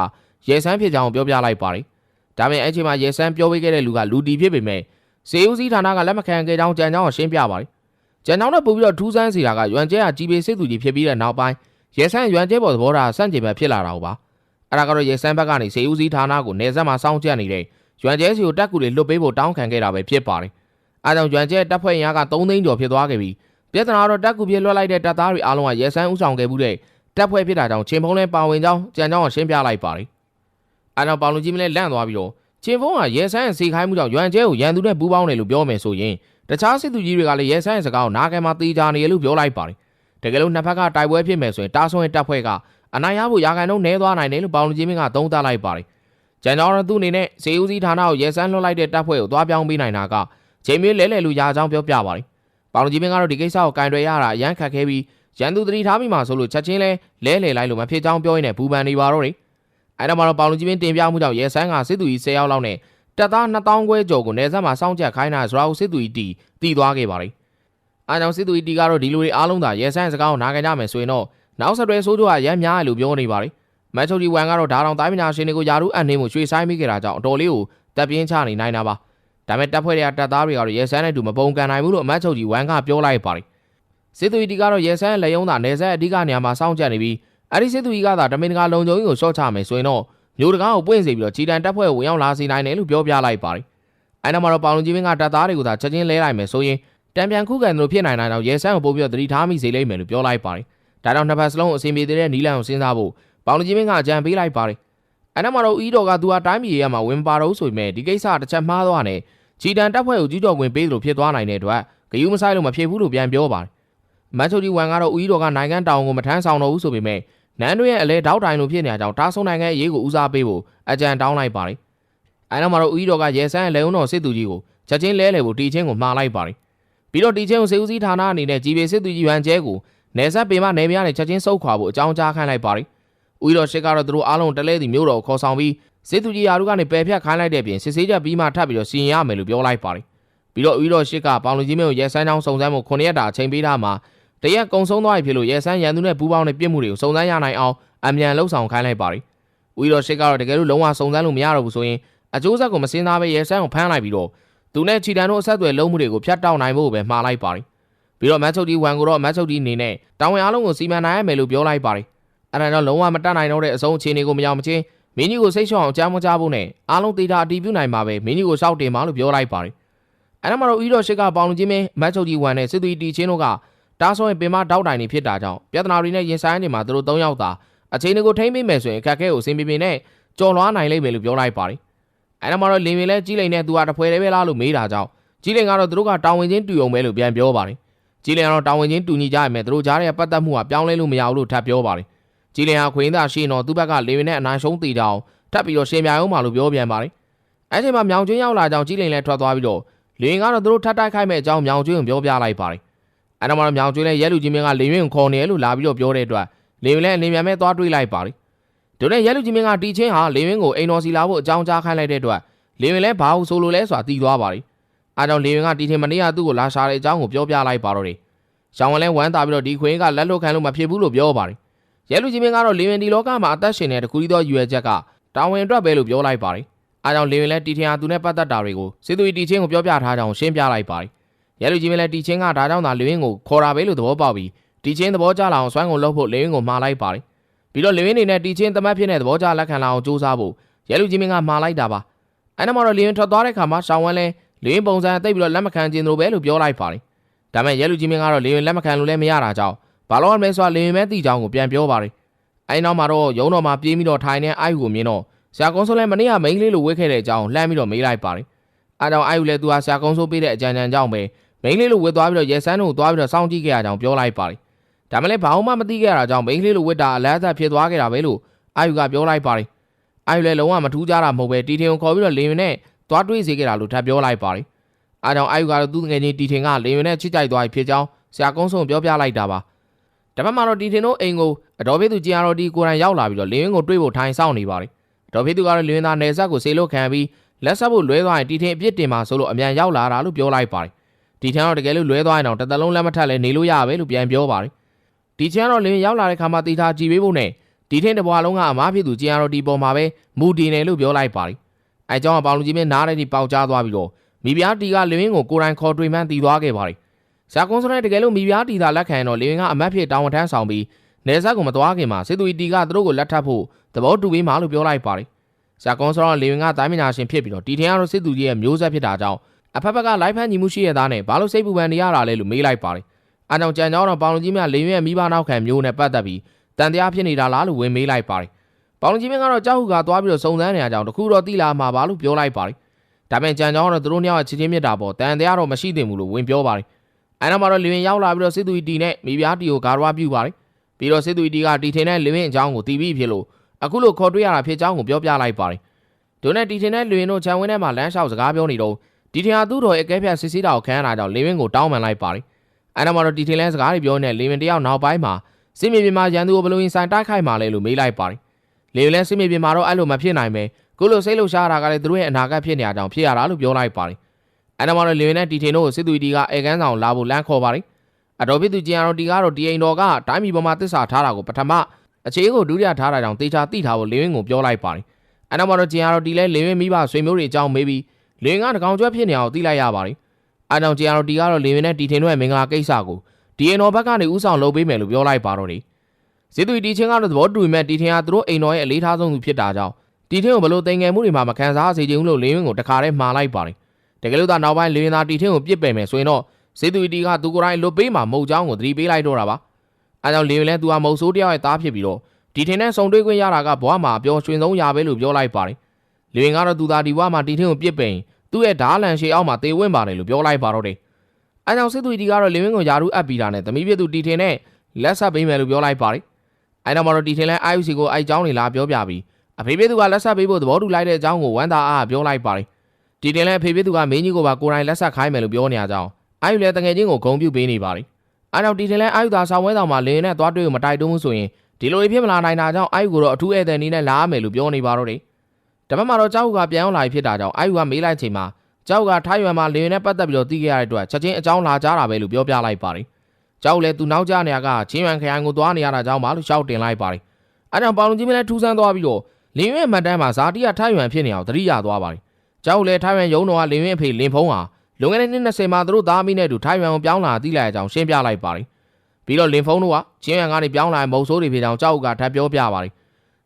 ရဲဆန်းဖြစ်ကြောင်းပြောပြလိုက်ပါတယ်ဒါပေမဲ့အဲ့ချိန်မှာရဲဆန်းပြောပေးခဲ့တဲ့လူကလူတီဖြစ်ပေမဲ့စေဦးစီးဌာနကလက်မခံခဲ့ကြောင်းကြံကြောင်းကိုရှင်းပြပါတယ်ကြံကြောင်းနဲ့ပို့ပြီးတော့ထူးဆန်းစီတာကရွမ်ကျဲကကြီးပေစစ်သူကြီးဖြစ်ပြီးတဲ့နောက်ပိုင်းရဲဆန်းရွမ်ကျဲပေါ်သဘောထားစန့်ကျင်ဘက်ဖြစ်လာတာဟုတ်ပါအဲ့ဒါကတော့ရဲဆန်းဘက်ကနေစေဦးစီးဌာနကိုနေဆက်မှာစောင့်ကြပ်နေတဲ့ရွမ်ကျဲစီကိုတက်ကူတွေလွတ်ပေးဖို့တောင်းခံခဲ့တာပဲဖြစ်ပါတယ်အဲကြောင့်ရွမ်ကျဲတပ်ဖွဲ့ရင်းက3သိန်းကျော်ဖြစ်သွားခဲ့ပြီးပြဿနာတော့တက်ကူပြလွှတ်လိုက်တဲ့တပ်သားတွေအားလုံးကရဲဆန်းဥဆောင်ခဲ့မှုတဲ့တပ်ဖွဲ့ဖြစ်တာကြောင့်ချင်းဖုံးလဲပါဝင်ကြောင်းကြံကြောင်းကိုရှင်းပြလိုက်ပါတယ် အဲကြောင့်ပေါင်လူကြီးမလဲလန့်သွားပြီးတော့ချင်းဖုံးကရဲဆန်းရဲ့စီခိုင်းမှုကြောင့်ရွမ်ကျဲကိုရန်သူနဲ့ပူးပေါင်းတယ်လို့ပြောမယ်ဆိုရင်တခြားစစ်သူကြီးတွေကလည်းရဲဆန်းရဲ့စကားကိုနားခံမှတေးကြနေရလို့ပြောလိုက်ပါတယ်တကယ်လို့နှစ်ဖက်ကတိုက်ပွဲဖြစ်မယ်ဆိုရင်တားဆွဲတပ်ဖွဲ့ကအနိုင်ရဖို့ရာခိုင်နှုန်းနည်းသွားနိုင်တယ်လို့ပေါင်လူကြီးမင်းကသုံးသပ်လိုက်ပါတယ်ကြံကြောင်းတော့သူ့အနေနဲ့စေဦးစီးဌာနကိုရဲဆန်းလွှတ်လိုက်တဲ့တပ်ဖွဲ့ကိုသွားပြောင်းပေးနိုင်တာကချိန်မင်းလဲလဲလူရာကြောင်းပြောပြပါတယ်။ပေါင်လူကြီးမင်းကတော့ဒီကိစ္စကိုကင်တွယ်ရတာအရန်ခတ်ခဲပြီးရန်သူတတိထားမိမှာဆိုလို့ချက်ချင်းလဲလဲလဲလိုက်လို့မဖြစ်ကြောင်းပြောရင်းနဲ့ဘူပန်နေပါတော့တယ်။ အဲဒါမှတော့ပေါင်လူကြီးမင်းတင်ပြမှုကြောင့်ရဲဆန်းကစစ်သူကြီး10ယောက်လောက်နဲ့တပ်သား2000ခွဲကျော်ကိုနေဆက်မှာစောင့်ကြပ်ခိုင်းတာဆိုတော့စစ်သူကြီးတီတီသွားခဲ့ပါတယ်။အဲကြောင့်စစ်သူကြီးတီကတော့ဒီလိုတွေအားလုံးသာရဲဆန်းစကားကိုနားခံကြမယ်ဆိုရင်တော့နောက်ဆက်တွဲဆိုးတို့ကရမ်းများတယ်လို့ပြောနေပါတယ်။မတ်ချိုဒီဝမ်ကတော့ဒါတောင်တိုင်းပညာရှင်တွေကိုယာရုအန်နေမှုရွှေဆိုင်မိခဲ့တာကြောင့်အတော်လေးကိုတပ်ပြင်းချနေနိုင်တာပါ။ဒါပေမဲ့တပ်ဖွဲ့တွေကတပ်သားတွေကတော့ရဲဆန်းနဲ့တူမပုံကန်နိုင်ဘူးလို့အမတ်ချုပ်ကြီးဝမ်ကပြောလိုက်ပါတယ်။စစ်သူကြီးကတော့ရဲဆန်းရဲ့လက်ယုံသာနေဆက်အဓိကနေရာမှာစောင့်ကြပ်နေပြီး အဲ့ဒီစစ်သူကြီးကသာတမင်တကာလုံခြုံရေးကိုရှော့ချမယ်ဆိုရင်တော့မျိုးတကားကိုပွင့်စေပြီးတော့ဂျီတန်တပ်ဖွဲ့ကိုဝင်ရောက်လာစေနိုင်တယ်လို့ပြောပြလိုက်ပါတယ်။အဲနောက်မှာတော့ပေါင်လုံကြီးမင်းကတပ်သားတွေကိုသာချက်ချင်းလဲလိုက်မယ်ဆိုရင်တံပြန်ခုခံလို့ဖြစ်နိုင်တာကြောင့်ရဲဆန်းကိုပို့ပြီးတော့သတိထားမိစေလိမ့်မယ်လို့ပြောလိုက်ပါတယ်။ဒါကြောင့်နှစ်ဖက်စလုံးအစီအမေတဲ့နီလန်ကိုစဉ်းစားဖို့ပေါင်လုံကြီးမင်းကအကြံပေးလိုက်ပါတယ်။အဲနောက်မှာတော့ဦးတော်ကသူဟာတိုင်းပြည်ရဲ့မှာဝင်ပါတော့ဆိုပေမဲ့ဒီကိစ္စတစ်ချက်မှားသွားတယ်ဂျီတန်တပ်ဖွဲ့ကိုကြီးတော်ဝင်ပေးသလိုဖြစ်သွားနိုင်တဲ့အတွက်ဂယုမဆိုင်လို့မဖြစ်ဘူးလို့ပြန်ပြောပါတယ်။မတ်ချိုဒီဝန်ကတော့ဦးတော်ကနိုင်ငံတောင်ကိုမထမ်းဆောင်တော့ဘူးဆိုပေမဲ့ နန်းတို့ရဲ့အလဲတောက်တိုင်လိုဖြစ်နေကြကြောင်းတားဆုံနိုင်ငံအရေးကိုဦးစားပေးဖို့အကြံတောင်းလိုက်ပါတယ်။အဲနောက်မှာတော့ဦးတော်ကရဲဆန်းရဲ့လက်ုံတော်စစ်သူကြီးကိုချက်ချင်းလဲလှယ်ဖို့တီချင်းကိုမှားလိုက်ပါတယ်။ပြီးတော့တီချင်းကိုစေဦးစီးဌာနအနေနဲ့ကြီးပေစစ်သူကြီးရန်ကျဲကိုနေဆက်ပေမနေမရနဲ့ချက်ချင်းစုတ်ခွာဖို့အကြောင်းကြားခိုင်းလိုက်ပါတယ်။ဦးတော်ရှစ်ကတော့သူတို့အားလုံးတလဲစီမျိုးတော်ကိုခေါ်ဆောင်ပြီးစစ်သူကြီးယာတို့ကနေပယ်ဖြတ်ခိုင်းလိုက်တဲ့ပြင်စစ်ဆေးချက်ပြီးမှထပ်ပြီးတော့စီရင်ရမယ်လို့ပြောလိုက်ပါတယ်။ပြီးတော့ဦးတော်ရှစ်ကပေါင်လူကြီးမင်းကိုရဲဆန်းချောင်းစုံစမ်းမှု9ရက်တာအချိန်ပေးထားမှာ တရက်ကုံဆုံးသွားပြီဖြစ်လို့ရဲဆန်းရန်သူနဲ့ပူးပေါင်းတဲ့ပြစ်မှုတွေကိုစုံစမ်းရနိုင်အောင်အမြန်လှုပ်ဆောင်ခိုင်းလိုက်ပါတယ်။ဦးတော်ရှစ်ကတော့တကယ်လို့လုံးဝစုံစမ်းလို့မရတော့ဘူးဆိုရင်အကျိုးဆက်ကိုမစင်းသားပဲရဲဆန်းကိုဖမ်းလိုက်ပြီးတော့သူနဲ့ချီတန်တို့အဆက်အသွယ်လုံးမှုတွေကိုဖျက်တောက်နိုင်ဖို့ပဲမှားလိုက်ပါတယ်။ပြီးတော့မတ်ချုပ်ဒီဝန်ကိုတော့မတ်ချုပ်ဒီအနေနဲ့တာဝန်အားလုံးကိုစီမံနိုင်ရမယ်လို့ပြောလိုက်ပါတယ်။အဲဒါကြောင့်လုံးဝမတတ်နိုင်တော့တဲ့အဆုံးအခြေအနေကိုမရောက်မချင်းမင်းကြီးကိုစိတ်ချောအောင်ကြားမကြားဖို့နဲ့အားလုံးတေတာအတီးပြုနိုင်မှာပဲမင်းကြီးကိုရှောက်တင်ပါလို့ပြောလိုက်ပါတယ်။အဲဒါမှတော့ဦးတော်ရှိကပေါင်လူချင်းမင်းမတ်ချုပ်ဒီဝန်နဲ့စစ်သူတီချင်းတို့က တားဆုံးရင်ပင်မတောက်တိုင်နေဖြစ်တာကြောင့်ပြဿနာတွေနဲ့ရင်ဆိုင်နေမှာသူတို့၃ယောက်သာအချိန်တွေကိုထိမ့်ပေးမယ်ဆိုရင်အခက်အခဲကိုအဆင်ပြေပြေနဲ့ကြော်လွှားနိုင်လိမ့်မယ်လို့ပြောလိုက်ပါတယ်။အဲဒါမှတော့လင်ပင်လဲကြီးလိန်နဲ့သူကတဖွဲတည်းပဲလားလို့မေးတာကြောင့်ကြီးလိန်ကတော့သူတို့ကတောင်ဝင်ချင်းတူုံပဲလို့ပြန်ပြောပါတယ်။ကြီးလိန်ကတော့တောင်ဝင်ချင်းတူညီကြရမယ်သူတို့ကြားတဲ့ပတ်သက်မှုကပြောင်းလဲလို့မရဘူးလို့ထပ်ပြောပါတယ်။ကြီးလိန်ဟာခွေးသားရှိရင်တော့သူ့ဘက်ကလင်ပင်နဲ့အနိုင်ရှုံးတည်ကြအောင်ထပ်ပြီးတော့ရှင်ပြအောင်ပါလို့ပြောပြန်ပါတယ်။အဲချိန်မှာမြောင်ကျွင်းရောက်လာကြောင်းကြီးလိန်လည်းထွက်သွားပြီးတော့လင်ကတော့သူတို့ထပ်တိုက်ခိုက်မဲ့အကြောင်းမြောင်ကျွင်းကိုပြောပြလိုက်ပါတယ်။ အဲဒါမှတော့မြောင်ကျွင်းလည်းရဲလူကြီးမင်းကလင်ရင်ကိုခေါ်နေလို့လာပြီးတော့ပြောတဲ့အတွက်လင်လည်းလင်မြန်မဲ့သွားတွေးလိုက်ပါတယ်။ဒုနဲ့ရဲလူကြီးမင်းကတီချင်းဟာလင်ဝင်းကိုအိမ်တော်စီလာဖို့အကြောင်းကြားခိုင်းလိုက်တဲ့အတွက်လင်ဝင်းလည်းဘာလို့ဆိုလိုလဲဆိုတာသိသွားပါလိ။အားကြောင့်လင်ဝင်းကတီချင်းမနေ့ကသူ့ကိုလာရှာတဲ့အကြောင်းကိုပြောပြလိုက်ပါတော့တယ်ရှောင်းဝဲလဲဝမ်းသာပြီးတော့ဒီခွေးကလက်လွတ်ခံလို့မဖြစ်ဘူးလို့ပြောပါတယ်ရဲလူကြီးမင်းကတော့လေဝင်ဒီလောကမှာအသက်ရှင်တဲ့တခုတည်းသောရွယ်ချက်ကတာဝန်အတွက်ပဲလို့ပြောလိုက်ပါတယ်အားကြောင့်လေဝင်လဲတီထင်အားသူနဲ့ပတ်သက်တာတွေကိုစစ်သူတီချင်းကိုပြောပြထားကြောင်းရှင်းပြလိုက်ပါတယ် ရဲလူကြီးမင်းလဲတီချင်းကဒါကြောင့်သာလေဝင်ကိုခေါ်တာပဲလို့သဘောပေါက်ပြီးတီချင်းသဘောကျလာအောင်စွမ်းကုန်လုပ်ဖို့လေဝင်ကိုမှားလိုက်ပါတယ်ပြီးတော့လေဝင်နေနဲ့တီချင်းသမတ်ဖြစ်တဲ့သဘောကျလက်ခံလာအောင်စူးစမ်းဖို့ရဲလူကြီးမင်းကမှားလိုက်တာပါအဲ့နောက်မှာတော့လေဝင်ထွက်သွားတဲ့ခါမှာရှောင်းဝဲလဲလေဝင်ပုံစံအသိပြီးတော့လက်မခံခြင်းတို့ပဲလို့ပြောလိုက်ပါတယ်ဒါမဲ့ရဲလူကြီးမင်းကတော့လေဝင်လက်မခံလို့လည်းမရတာကြောင့်ဘာလို့လဲဆိုတော့လေဝင်မဲတီချောင်းကိုပြန်ပြောပါတယ်အဲ့နောက်မှာတော့ရုံတော်မှာပြေးပြီးတော့ထိုင်နေအိုက်ကိုမြင်တော့ဆရာကုန်းစိုးလည်းမနေ့ကမိန်းကလေးလိုဝှက်ခဲ့တဲ့အကြောင်းလှမ်းပြီးတော့မေးလိုက်ပါတယ်အားကြောင့်အိုက်ကိုလည်းသူဟာဆရာကုန်းစိုးပေးတဲ့အကြံဉာဏ်ကြောင့်ပဲ မိန်းကလေးလိုဝှက်သွားပြီးတော့ရဲစန်းတို့ကိုသွားပြီးတော့စောင့်ကြည့်ခဲ့ရကြောင်းပြောလိုက်ပါတယ်ဒါမှလည်းဘာမှမသိခဲ့ရတာကြောင့်မိန်းကလေးလိုဝှက်တာအလတ်အသက်ဖြစ်သွားခဲ့တာပဲလို့အိုက်ကပြောလိုက်ပါတယ်အိုက်လည်းလုံးဝမထူးကြတာမဟုတ်ပဲတီထင်ကိုခေါ်ပြီးတော့လေရင်နဲ့သွားတွေးစေခဲ့တာလို့ထပ်ပြောလိုက်ပါတယ်အားကြောင့်အိုက်ကတော့သူ့ငယ်ချင်းတီထင်ကလေရင်နဲ့ချစ်ကြိုက်သွားပြီဖြစ်ကြောင်းဆရာကုန်းစိုးပြောပြလိုက်တာပါတပတ်မှာတော့တီထင်တို့အိမ်ကိုအတော်ဖေးသူကျင်ရတော်ဒီကိုယ်တိုင်ရောက်လာပြီးတော့လေရင်ကိုတွေးဖို့ထိုင်ဆောင်နေပါတယ်အတော်ဖေးသူကတော့လေရင်သားနယ်ဆက်ကိုဆေးလို့ခံပြီးလက်ဆက်ဖို့လွဲသွားရင်တီထင်အပြစ်တင်မှာဆိုလို့အမြန်ရောက်လာတာလို့ပြောလိုက်ပါတယ် တီထင်ကတော့တကယ်လို့လွဲသွားရင်တော့တစ်သက်လုံးလက်မထက်လဲနေလို့ရပဲလို့ပြန်ပြောပါတယ်တီချန်ကတော့လေရင်ရောက်လာတဲ့ခါမှာတီထားကြည်ပေးဖို့နဲ့တီထင်တဘွားလုံးကအမားဖြစ်သူကျင်ရတော်ဒီပေါ်မှာပဲမူတည်နေလို့ပြောလိုက်ပါတယ်အဲကြောင့်အပေါင်လူကြီးမင်းနားတဲ့ဒီပေါက်ကြားသွားပြီးတော့မိဖုရားတီကလေရင်ကိုကိုယ်တိုင်ခေါ်တွေ့မှန်းတည်သွားခဲ့ပါတယ်ဇာကွန်စနဲ့တကယ်လို့မိဖုရားတီသာလက်ခံရင်တော့လေရင်ကအမတ်ဖြစ်တာဝန်ထမ်းဆောင်ပြီးနေဆက်ကိုမသွားခင်မှာစစ်သူတီကသူတို့ကိုလက်ထပ်ဖို့သဘောတူပေးမှလို့ပြောလိုက်ပါတယ်ဇာကွန်စရောလေရင်ကတိုင်းမနာရှင်ဖြစ်ပြီးတော့တီထင်ကတော့စစ်သူကြီးရဲ့မျိုးဆက်ဖြစ်တာကြောင့် အဖက်ဖက်ကလိုက်ဖမ်းညီမှုရှိရသားနဲ့ဘာလို့စိတ်ပူပန်နေရတာလဲလို့မေးလိုက်ပါတယ်အားကြောင့်ကြံကြောင်းတော့ပေါင်လူကြီးများလေရင်ရဲ့မိဘနောက်ခံမျိုးနဲ့ပတ်သက်ပြီးတန်တရားဖြစ်နေတာလားလို့ဝင်မေးလိုက်ပါတယ်ပေါင်လူကြီးမင်းကတော့ကြောက်ဟုကသွားပြီးတော့စုံစမ်းနေရကြောင်းတခုတော့တိလာမှာပါလို့ပြောလိုက်ပါတယ်ဒါပေမဲ့ကြံကြောင်းကတော့သူတို့နှစ်ယောက်ချစ်ချင်းမြတ်တာပေါ့တန်တရားတော့မရှိသင့်ဘူးလို့ဝင်ပြောပါတယ်အဲနောက်မှာတော့လေရင်ရောက်လာပြီးတော့စစ်သူတီနဲ့မိဖုရားတီကိုဂါရဝပြုပါတယ်ပြီးတော့စစ်သူတီကတီထင်တဲ့လေရင်အကြောင်းကိုတီးပြီးဖြစ်လို့အခုလိုခေါ်တွေ့ရတာဖြစ်ကြောင်းကိုပြောပြလိုက်ပါတယ်ဒုနဲ့တီထင်တဲ့လေရင်တို့ခြံဝင်းထဲမှာလမ်းလျှောက်စကားပြောနေတော့ တီထင်ဟာသူ့တော်ရဲ့အကဲဖြတ်စစ်စစ်တာကိုခံရတာကြောင့်လေရင်ကိုတောင်းပန်လိုက်ပါတယ်အဲနောက်မှာတော့တီထင်လဲစကားတွေပြောနေလေရင်တယောက်နောက်ပိုင်းမှာစစ်မြေပြင်မှာရန်သူကိုဘလို့ရင်ဆိုင်တိုက်ခိုက်မှလဲလို့မေးလိုက်ပါတယ်လေရင်လဲစစ်မြေပြင်မှာတော့အဲ့လိုမဖြစ်နိုင်ပဲခုလိုစိတ်လှုပ်ရှားတာကလည်းသူတို့ရဲ့အနာဂတ်ဖြစ်နေကြအောင်ဖြစ်ရတာလို့ပြောလိုက်ပါတယ်အဲနောက်မှာတော့လေရင်နဲ့တီထင်တို့ကိုစစ်သူတီကအေကန်းဆောင်လာဖို့လမ်းခေါ်ပါတယ်အတော်ဖြစ်သူကျန်တော်တီကတော့ဒီအိမ်တော်ကတိုင်းပြည်ပေါ်မှာတစ္ဆာထားတာကိုပထမအခြေကိုဒုတိယထားတာကြောင့်တေချာတိထားဖို့လေရင်ကိုပြောလိုက်ပါတယ်အဲနောက်မှာတော့ကျန်တော်တီလဲလေရင်မိဘဆွေမျိုးတွေအကြောင်းမေးပြီး လေရင်ကတကောင်ကျွဲဖြစ်နေအောင်သိလိုက်ရပါတယ်အဲကြောင့်ကျန်တော်တီကတော့လေရင်နဲ့တီထင်တို့ရဲ့မင်္ဂလာကိစ္စကိုဒီအိမ်တော်ဘက်ကနေဥဆောင်လုပ်ပေးမယ်လို့ပြောလိုက်ပါတော့တယ်စစ်သူတီချင်းကတော့သဘောတူပေမဲ့တီထင်ကသူတို့အိမ်တော်ရဲ့အလေးထားဆုံးသူဖြစ်တာကြောင့်တီထင်းကိုဘလို့တင်ငယ်မှုတွေမှာမခံစားစေချင်ဘူးလို့လင်းဝင်းကိုတခါတည်းမှားလိုက်ပါတယ်တကယ်လို့သာနောက်ပိုင်းလင်းဝင်းသားတီထင်းကိုပြစ်ပယ်မယ်ဆိုရင်တော့စေသူတီကသူကိုယ်တိုင်လွတ်ပေးမှာမဟုတ်ကြောင်းကိုသတိပေးလိုက်တော့တာပါအဲကြောင့်လင်းဝင်းလည်းသူဟာမဟုတ်ဆိုးတယောက်ရဲ့သားဖြစ်ပြီးတော့တီထင်းနဲ့ဆုံတွေ့ခွင့်ရတာကဘဝမှာပျော်ရွှင်ဆုံးရပဲလို့ပြောလိုက်ပါတယ် လင်းဝင်းကတော့သူသာဒီဘဝမှာတီထင်းကိုပြစ်ပယ်ရင်သူ့ရဲ့ဓာလန်ရှေအောက်မှာတေဝင့်ပါတယ်လို့ပြောလိုက်ပါတော့တယ်အဲကြောင့်စေသူတီကတော့လင်းဝင်းကိုယာရုအပ်ပြီးတာနဲ့သမီးပြသူတီထင်းနဲ့လက်ဆက်ပေးမယ်လို့ပြောလိုက်ပါတယ်အဲနောက်မှာတော့တီထင်းလဲ IUC ကိုအိုက်ကြောင်းနေလာပြောပြပြီးအဖေဖေသူကလက်ဆက်ပေးဖို့သဘောတူလိုက်တဲ့အကြောင်းကိုဝမ်းသာအားပြောလိုက်ပါတယ်။ဒီတင်လဲအဖေဖေသူကမင်းကြီးကိုပါကိုယ်တိုင်လက်ဆက်ခိုင်းမယ်လို့ပြောနေကြအောင်အာယူလည်းတငယ်ချင်းကိုဂုံပြုပေးနေပါတယ်။အားကြောင့်ဒီတင်လဲအာယူသာဆောင်ဝဲဆောင်မှာလင်းနဲ့သွားတွေ့ကိုမတိုက်တွန်းဘူးဆိုရင်ဒီလိုဖြစ်မလာနိုင်တာကြောင့်အာယူကိုတော့အထူးဧည့်သည်အနေနဲ့လာရမယ်လို့ပြောနေပါတော့တယ်။ တပတ်မှာတော့ကြောက်ကပြန်ရောက်လာဖြစ်တာကြောင့်အာယူကမေးလိုက်ချိန်မှာကြောက်ကထိုင်းရွယ်မှာလင်းနဲ့ပတ်သက်ပြီးတော့သိခဲ့ရတဲ့အတွက်ချက်ချင်းအကြောင်းလာကြတာပဲလို့ပြောပြလိုက်ပါတယ်။ကြောက်လည်းသူနောက်ကျနေရကချင်းရွံခရိုင်ကိုသွားနေရတာကြောင့်ပါလို့ရှောက်တင်လိုက်ပါတယ်။အားကြောင့်ပေါလုံကြီးမလည်းထူးဆန်းသွားပြီးတော့လင်းရွဲ့မှတ်တမ်းမှာဇာတိကထိုင်ရွံဖြစ်နေအောင်တတိယသွားပါတယ်။ကျောက်လည်းထိုင်ရွံရုံတော်ကလင်းရွဲ့အဖေလင်းဖုံးဟာလွန်ခဲ့တဲ့နှစ်20မှာသူတို့သားအမိနဲ့အတူထိုင်ရွံကိုပြောင်းလာသိလိုက်အောင်ရှင်းပြလိုက်ပါတယ်။ပြီးတော့လင်းဖုံးတို့ကချင်းရွံကနေပြောင်းလာမုံဆိုးတွေဖြစ်အောင်ကျောက်ကထပ်ပြောပြပါတယ်။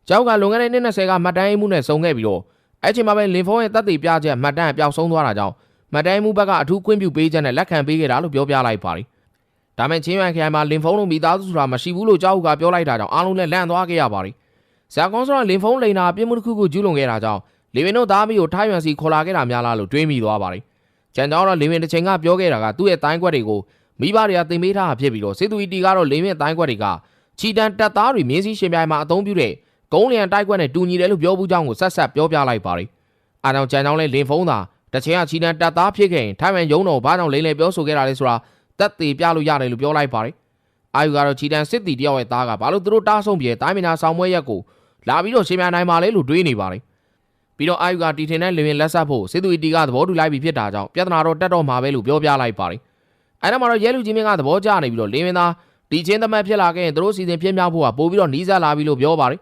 ကျောက်ကလွန်ခဲ့တဲ့နှစ်20ကမှတ်တမ်းအိမ်မှုနဲ့စုံခဲ့ပြီးတော့အဲ့ချိန်မှာပဲလင်းဖုံးရဲ့တပ်တွေပြချက်မှတ်တမ်းပျောက်ဆုံးသွားတာကြောင့်မှတ်တမ်းမှုဘက်ကအထူးခွင့်ပြုပေးချက်နဲ့လက်ခံပေးခဲ့တာလို့ပြောပြလိုက်ပါတယ်။ဒါမဲ့ချင်းရွံခရိုင်မှာလင်းဖုံးတို့မိသားစုဆိုတာမရှိဘူးလို့ကျောက်ကပြောလိုက်တာကြောင့်အားလုံးလည်းလန့်သွားခဲ့ရပါတယ်။ဇာကွန်ဆိုတော့လင်ဖုံးလိန်နာပြင်းမှုတစ်ခုကိုကျူးလွန်ခဲ့တာကြောင့်လေဝင်တို့သားမီးကိုထိုင်းရွန်စီခေါ်လာခဲ့တာများလားလို့တွေးမိသွားပါတယ်။ကျန်ကြောင်းတော့လေဝင်တစ်ချိန်ကပြောခဲ့တာကသူ့ရဲ့တိုင်းကွက်တွေကိုမိဘတွေကတင်ပေးထားတာဖြစ်ပြီးတော့စေသူအီတီကတော့လေဝင်တိုင်းကွက်တွေကချီတန်တက်သားတွေမြင်းစည်းရှင်ပြိုင်မှာအသုံးပြုတဲ့ ကုန်းလျံတိုက်ကွက်နဲ့တူညီတယ်လို့ပြောဘူးကြောင်းကိုဆက်ဆက်ပြောပြလိုက်ပါတယ်။အားကြောင့်ကျန်ကြောင်းလဲလင်ဖုံးသာတစ်ချိန်ကချီတန်တက်သားဖြစ်ခဲ့ရင်ထိုင်းဝင်ရုံတော်ဘာကြောင့်လိမ့်လေပြောဆိုခဲ့တာလဲဆိုတာတက်သေးပြလို့ရတယ်လို့ပြောလိုက်ပါတယ်။အာယူကတော့ချီတန်စစ်တီတယောက်ရဲ့သားကဘာလို့သူတို့တားဆုံးပြေတိုင်းမနာဆောင်မွဲရက်ကိုလာပြီးတော့ရှင်းပြနိုင်ပါလေလို့တွေးနေပါတယ်ပြီးတော့အာယူကတီထင်တဲ့လင်ဝင်လက်ဆက်ဖို့စစ်သူအီတီကသဘောတူလိုက်ပြီးဖြစ်တာကြောင့်ပြဿနာတော့တက်တော့မှာပဲလို့ပြောပြလိုက်ပါတယ်အဲ့ဒါမှတော့ရဲလူကြီးမင်းကသဘောကျနေပြီးတော့လင်းမင်းသားဒီချင်းသမတ်ဖြစ်လာခဲ့ရင်သူတို့စီစဉ်ပြင်းပြဖို့ကပို့ပြီးတော့နီးစပ်လာပြီလို့ပြောပါတယ်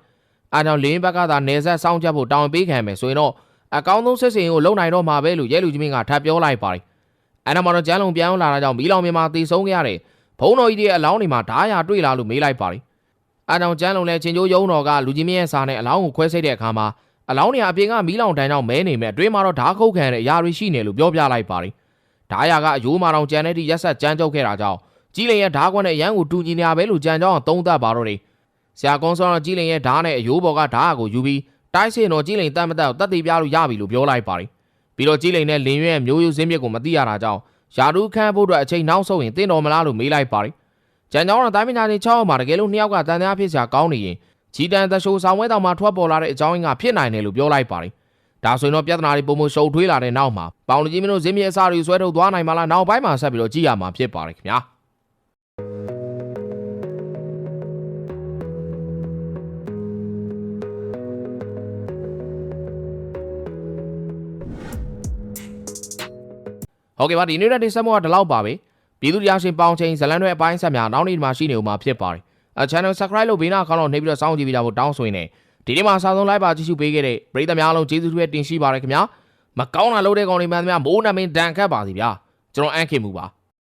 အားကြောင့်လင်းဘက်ကသာနေဆက်စောင့်ချက်ဖို့တောင်းပေးခံမယ်ဆိုရင်တော့အကောင်းဆုံးစစ်စင်ကိုလုံနိုင်တော့မှာပဲလို့ရဲလူကြီးမင်းကထပ်ပြောလိုက်ပါတယ်အဲ့ဒါမှတော့ကျန်းလုံပြန်လာတာကြောင့်မီးလောင်မြင်မှာတည်ဆုံးခဲ့ရတယ်ဘုံတော်ကြီးရဲ့အလောင်းတွေမှာဓားရတွေ့လာလို့မေးလိုက်ပါတယ်အားကြောင့်ကျန်းလုံလည်းချင်းချိုးယုံတော်ကလူကြီးမင်းရဲ့စာနဲ့အလောင်းကိုခွဲစိတ်တဲ့အခါမှာအလောင်းတွေအပြင်ကမီးလောင်တန်းကြောင့်မဲနေမဲ့အတွင်းမှာတော့ဓားခုတ်ခံတဲ့အရာတွေရှိနေလို့ပြောပြလိုက်ပါတယ်ဓားရကအယိုးမာတောင်ကြံတဲ့ထိရက်ဆက်ကြမ်းကြုတ်ခဲ့တာကြောင့်ကြီးလင်ရဲ့ဓားခွက်နဲ့ရန်ကိုတူညီနေရပဲလို့ကြံကြောင်းသုံးသပ်ပါတော့တယ်။ ဆရာကုန်းစောတော့ကြီးလင်ရဲ့ဓားနဲ့အယိုးပေါ်ကဓားကိုယူပြီးတိုက်စင်တော့ကြီးလင်တတ်မတတ်ကိုတတ်သိပြလို့ရပြီလို့ပြောလိုက်ပါတယ်။ပြီးတော့ကြီးလင်နဲ့လင်ရွဲ့မျိုးရိုးစင်းမြစ်ကိုမသိရတာကြောင့်ယာဒူးခန့်ဖို့အတွက်အချိန်နောက်ဆုတ်ရင်တင်းတော်မလားလို့မေးလိုက်ပါတယ်။ကြံကြောင်းတော့တိုင်းပညာရှင်6အောင်မှာတကယ်လို့နှစ်ယောက်ကတန်တရားဖြစ်စရာကောင်းနေရင်ကြီးတန်သရှိုးဆောင်ဝဲတောင်မှာထွက်ပေါ်လာတဲ့အကြောင်းရင်းကဖြစ်နိုင်တယ်လို့ပြောလိုက်ပါတယ်။ဒါဆိုရင်တော့ပြဿနာတွေပုံမရှုပ်ထွေးလာတဲ့နောက်မှာပေါင်လူကြီးမင်းတို့ဇင်းမြေအစာတွေဆွဲထုတ်သွားနိုင်မှာလားနောက်ပိုင်းမှာဆက်ပြီးတော့ကြည့်ရမှာဖြစ်ပါတယ်ခင်ဗျာ။ ဟုတ်ကဲ့ပါဒီနေ့တဲ့ဒီဆက်မောကဒီလောက်ပါပဲပြည်သူတရားရှင်ပေါင်းချင်းဇလန်တွေအပိုင်းဆက်များနောက်နေ့ဒီမှာရှိနေဦးမှာဖြစ်ပါတယ်အဲ channel subscribe လုပ်ဘေးနားခေါင်းတော့နှိပ်ပြီးတော့စောင့်ကြည့်ပေးကြဖို့တောင်းဆိုရင်လည်းဒီနေ့မှာအစားဆုံး live ပါကြည့်ရှုပေးခဲ့တဲ့ပရိသတ်များအားလုံးကျေးဇူးတွေတင်ရှိပါရခင်ဗျာမကောင်းတာလုပ်တဲ့ကောင်တွေမှန်သမျှမိုးနမင်းဒဏ်ခတ်ပါစီဗျာကျွန်တော်အန်ခင်မူပါ